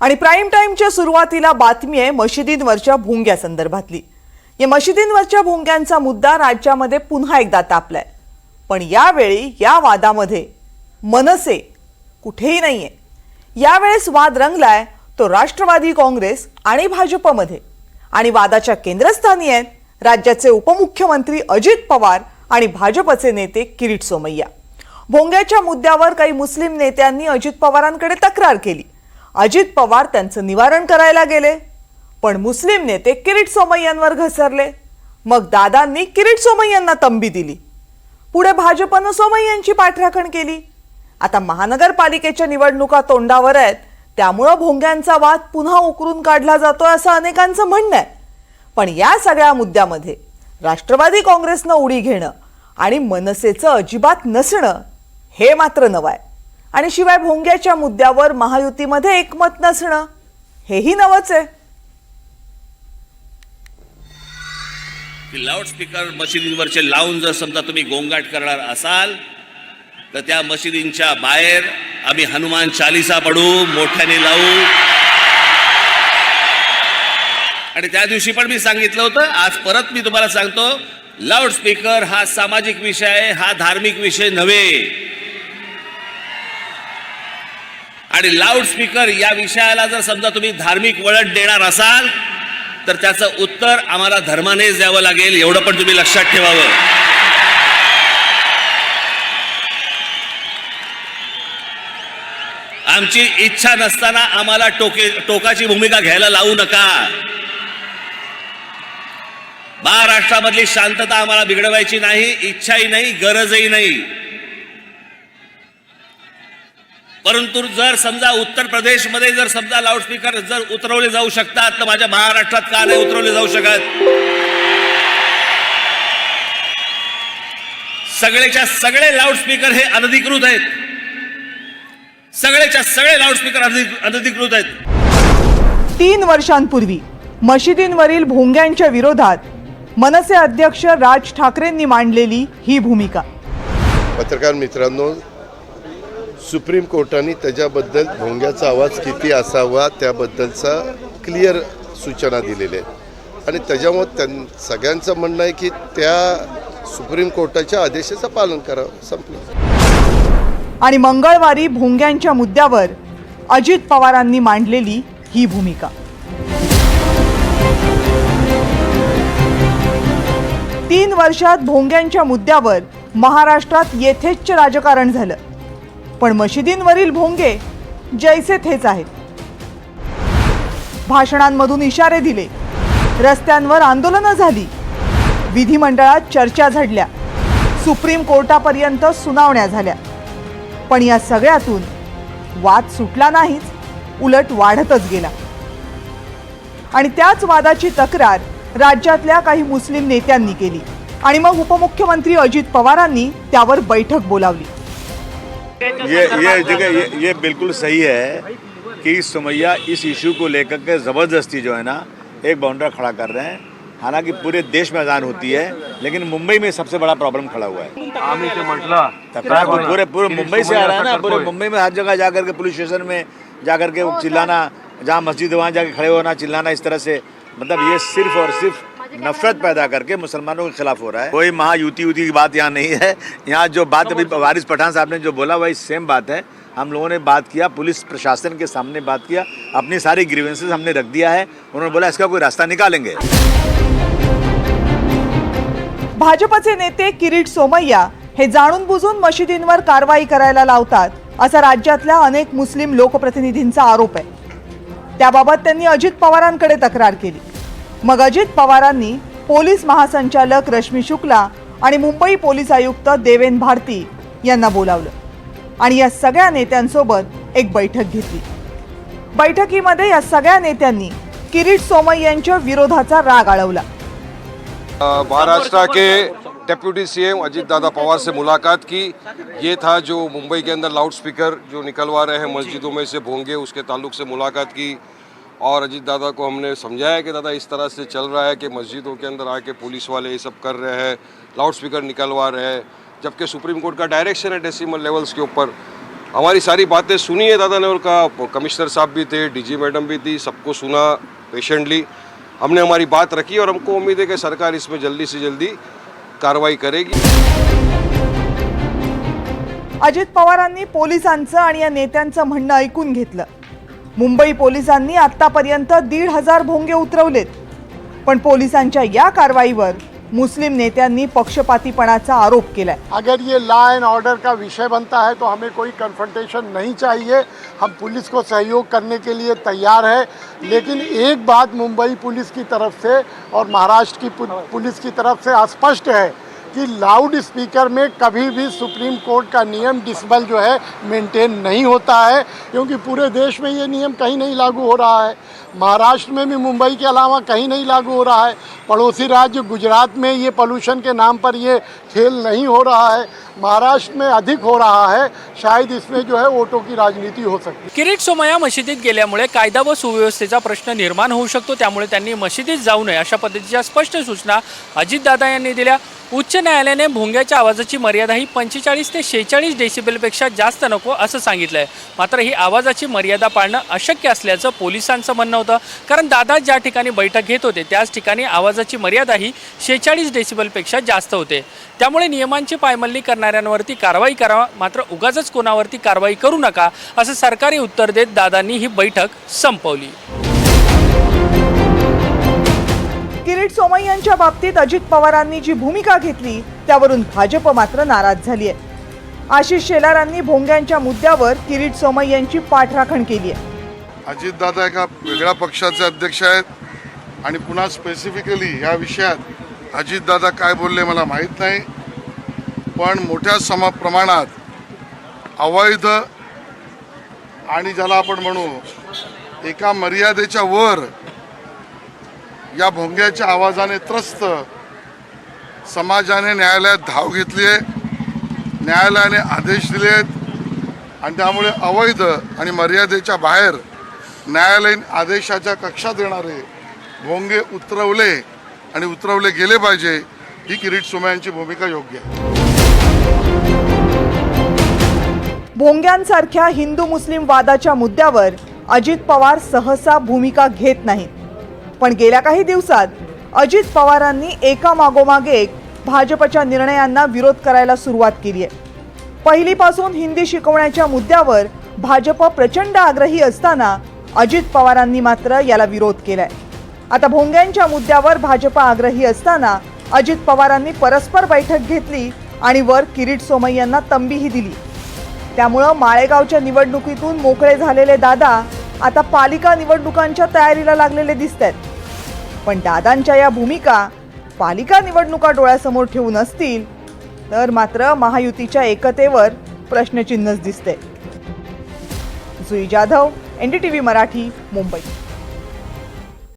आणि प्राईम टाईमच्या सुरुवातीला बातमी आहे मशिदींवरच्या भोंग्या संदर्भातली. या मशिदींवरच्या भोंग्यांचा मुद्दा राज्यामध्ये पुन्हा एकदा तापलाय. पण यावेळी या वादामध्ये मनसे कुठेही नाहीये. यावेळेस वाद रंगलाय तो राष्ट्रवादी काँग्रेस आणि भाजपमध्ये. आणि वादाच्या केंद्रस्थानी आहेत राज्याचे उपमुख्यमंत्री अजित पवार आणि भाजपचे नेते किरीट सोमय्या. भोंग्याच्या मुद्द्यावर काही मुस्लिम नेत्यांनी अजित पवारांकडे तक्रार केली. अजित पवार त्यांचं निवारण करायला गेले. पण मुस्लिम नेते किरीट सोमय्यांवर घसरले. मग दादांनी किरीट सोमय्यांना तंबी दिली. पुढे भाजपनं सोमय्यांची पाठराखण केली. आता महानगरपालिकेच्या निवडणुका तोंडावर आहेत. त्यामुळं भोंग्यांचा वाद पुन्हा उकरून काढला जातोय असं अनेकांचं म्हणणं आहे. पण या सगळ्या मुद्द्यामध्ये राष्ट्रवादी काँग्रेसनं उडी घेणं आणि मनसेचं अजिबात नसणं हे मात्र नवं आहे. आणि शिवाय भोंग्याच्या मुद्द्यावर महायुतीमध्ये एकमत नसणं हेही नवच आहे. की लाऊडस्पीकर मशिदींवरचे लावून जर समजा तुम्ही गोंगाट करणार असाल तर त्या मशिदींच्या बाहेर आम्ही हनुमान चालिसा पडू मोठ्याने लावू. आणि त्या दिवशी पण मी सांगितलं होतं आज परत मी तुम्हाला सांगतो लाऊडस्पीकर हा सामाजिक विषय आहे हा धार्मिक विषय नव्हे. आणि लाऊडस्पीकर या विषयाला जर समजा तुम्ही धार्मिक वळण देणार असाल तर त्याचं उत्तर आम्हाला धर्मानेच द्यावं लागेल एवढं पण तुम्ही लक्षात ठेवावं. आमची इच्छा नसताना आम्हाला टोके टोकाची भूमिका घ्यायला लावू नका. महाराष्ट्रामधली शांतता आम्हाला बिघडवायची नाही इच्छाही नाही गरजही नाही. परंतु जर समजा उत्तर प्रदेशमध्ये जर समजा लाऊडस्पीकर जर उतरवले जाऊ शकतात तर माझ्या महाराष्ट्रात का नाही उतरवले जाऊ शकत? सगळेच्या सगळे लाऊडस्पीकर हे अनधिकृत आहेत. सगळेच्या सगळे लाऊडस्पीकर अनधिक- अनधिकृत आहेत. तीन वर्षांपूर्वी मशिदींवरील भोंग्यांच्या विरोधात मनसे अध्यक्ष राज ठाकरेंनी मांडलेली ही भूमिका. पत्रकार मित्रांनो सुप्रीम कोर्टाने त्याच्याबद्दल भोंग्याचा आवाज किती असावा त्याबद्दलचा क्लिअर सूचना दिलेल्या आहेत. आणि त्याच्यामुळं त्यां सगळ्यांचं म्हणणं आहे की त्या सुप्रीम कोर्टाच्या आदेशाचं पालन करावं संपलं. आणि मंगळवारी भोंग्यांच्या मुद्द्यावर अजित पवारांनी मांडलेली ही भूमिका. तीन वर्षात भोंग्यांच्या मुद्द्यावर महाराष्ट्रात येथेच राजकारण झालं. पण मशिदींवरील भोंगे जैसे थेच आहेत. भाषणांमधून इशारे दिले. रस्त्यांवर आंदोलनं झाली. विधिमंडळात चर्चा झडल्या. सुप्रीम कोर्टापर्यंत सुनावण्या झाल्या. पण या सगळ्यातून वाद सुटला नाहीच उलट वाढतच गेला. आणि त्याच वादाची तक्रार राज्यातल्या काही मुस्लिम नेत्यांनी केली. आणि मग उपमुख्यमंत्री अजित पवारांनी त्यावर बैठक बोलावली. ये ये देखिए ये, ये बिल्कुल सही है कि सुमैया इस इशू को लेकर के ज़बरदस्ती जो है ना एक बाउंड्रा खड़ा कर रहे हैं। हालाँकि पूरे देश में अजान होती है लेकिन मुंबई में सबसे बड़ा प्रॉब्लम खड़ा हुआ है। पूरे पूरे मुंबई से आ रहा है ना पूरे मुंबई में हर जगह जा करके पुलिस स्टेशन में जा करके चिल्लाना जहाँ मस्जिद वहाँ जाके खड़े होना चिल्लाना इस तरह से मतलब ये सिर्फ़ और सिर्फ़ नफरत पैदा करके मुसलमानों के खिलाफ हो रहा है। कोई महायुति युति की बात यहाँ नहीं है। यहाँ जो बात अभी वारिस पठान साहब ने जो बोला वही सेम बात है। हम लोगों ने बात किया पुलिस प्रशासन के सामने बात किया अपनी सारी ग्रीवेंसेस हमने रख दिया है। उन्होंने बोला इसका कोई रास्ता निकालेंगे। भाजपचे नेते किरीट सोमय्या हे जाणून बुजून मशिदींवर कारवाई करायला लावतात असा राज्यातल्या अनेक मुस्लिम लोकप्रतिनिधींचा आरोप आहे. त्याबाबत त्यांनी अजित पवारांकडे तक्रार केली. मग अजित पवारांनी पोलीस महासंचालक रश्मी शुक्ला आणि मुंबई पोलीस आयुक्त देवेन भारती यांना बोलावलं आणि या सगळ्या नेत्यांसोबत एक बैठक घेतली. बैठकीमध्ये या सगळ्या नेत्यांनी किरीट सोमय्यांच्या विरोधाचा राग आळवला. महाराष्ट्र के डिप्यूटी सीएम अजीत दादा पवार से मुलाकात की. ये था जो मुंबई के अंदर लाउड स्पीकर जो निकलवा रहे हैं मस्जिदों में से भोंगे उसके ताल्लुक से मुलाकात की. और अजीत दादा को हमने समझाया कि दादा इस तरह से चल रहा है कि मस्जिदों के अंदर आके पुलिस वाले ये सब कर रहे हैं लाउड स्पीकर निकलवा रहे हैं जबकि सुप्रीम कोर्ट का डायरेक्शन है डेसिमल लेवल्स के ऊपर। हमारी सारी बातें सुनी है दादा ने और कहा कमिश्नर साहब भी थे डीजी मैडम भी थी सबको सुना पेशेंटली हमने हमारी बात रखी और हमको उम्मीद है कि सरकार इसमें जल्दी से जल्दी कार्रवाई करेगी। अजित पवारांनी पोलिसांचं आणि या नेत्यांचं म्हणणं ऐकून घेतलं. मुंबई पोलिसांनी आतापर्यंत दीड हजार भोंगे उतरवलेत. पण पोलिसांच्या या कारवाईवर मुस्लिम नेत्यांनी पक्षपातीपणाचा आरोप केलाय. अगर ये लॉ एंड ऑर्डर का विषय बनता है तो हमें कोई कन्फ्रंटेशन नहीं चाहिए। हम पुलिस को सहयोग करने के लिए तैयार है। लेकिन एक बात मुंबई पुलिस की तरफ से और महाराष्ट्र की पुलिस की तरफ से स्पष्ट है। कि लाउड स्पीकर में कभी भी सुप्रीम कोर्ट का नियम डिसबल जो है मेंटेन नहीं होता है क्योंकि पूरे देश में ये नियम कहीं नहीं लागू हो रहा है। महाराष्ट्र में भी मुंबई के अलावा कहीं नहीं लागू हो रहा है। पड़ोसी राज्य गुजरात में ये पोल्यूशन के नाम पर ये खेल नहीं हो रहा है। महाराष्ट्र में अधिक हो रहा है। शायद इसमें जो है वोटों की राजनीति हो सकती है। किरीट सोमया मशिदीत गेल्यामुळे कायदा व सुव्यवस्थेचा प्रश्न निर्माण होऊ शकतो त्यामुळे त्यांनी मशिदीत जाऊ नये अशा पद्धतीच्या स्पष्ट सूचना अजितदादा यांनी दिल्या. उच्च न्यायालयाने भोंग्याच्या आवाजाची मर्यादा ही पंचेचाळीस ते शेहेचाळीस डेसिबलपेक्षा जास्त नको असं सांगितलं आहे मात्र ही आवाजाची मर्यादा पाळणं अशक्य असल्याचं पोलिसांचं म्हणणं होतं. कारण दादा ज्या ठिकाणी बैठक घेत होते त्याच ठिकाणी आवाजाची मर्यादा ही शेहेचाळीस डेसिबलपेक्षा जास्त होते. त्यामुळे नियमांची पायमल्ली करणाऱ्यांवरती कारवाई करा मात्र उगाचच कोणावरती कारवाई करू नका असं सरकारी उत्तर देत दादांनी ही बैठक संपवली. किरीट सोमय्यांच्या बाबतीत अजित पवारांनी जी भूमिका घेतली त्यावरून भाजप मात्र नाराज झाली आहे आशिष शेलारांनी भोंग्यांच्या मुद्द्यावर किरीट सोमय्यांची पाठराखण केली आहे अजितदादा एका वेगळ्या पक्षाचे अध्यक्ष आहेत आणि पुन्हा स्पेसिफिकली या विषयात अजितदादा काय बोलले मला माहीत नाही. पण मोठ्या समा प्रमाणात अवैध आणि ज्याला आपण म्हणू एका मर्यादेच्या वर या भोंग्याच्या आवाजाने त्रस्त समाजाने न्यायालयात धाव घेतली आहे. न्यायालयाने आदेश दिले आहेत. आणि त्यामुळे अवैध आणि मर्यादेच्या बाहेर न्यायालयीन आदेशाच्या कक्षात येणारे भोंगे उतरवले आणि उतरवले गेले पाहिजे ही किरीट सोमयांची भूमिका योग्य आहे. भोंग्यांसारख्या हिंदू मुस्लिम वादाच्या मुद्द्यावर अजित पवार सहसा भूमिका घेत नाहीत. पण गेल्या काही दिवसात अजित पवारांनी एका मागोमाग एक भाजपच्या निर्णयांना विरोध करायला सुरुवात केली आहे. पहिलीपासून हिंदी शिकवण्याच्या मुद्द्यावर भाजप प्रचंड आग्रही असताना अजित पवारांनी मात्र याला विरोध केलाय. आता भोंग्यांच्या मुद्द्यावर भाजप आग्रही असताना अजित पवारांनी परस्पर बैठक घेतली आणि वर किरीट सोमय्यांना तंबीही दिली. त्यामुळं माळेगावच्या निवडणुकीतून मोकळे झालेले दादा आता पालिका निवडणुकांच्या तयारीला लागलेले दिसत आहेत पण दादांच्या या भूमिका पालिका निवडणुका डोळ्यासमोर ठेवून असतील तर मात्र महायुतीच्या एकतेवर प्रश्नचिन्हच दिसते. Jui Jadhav N D T V Marathi Mumbai.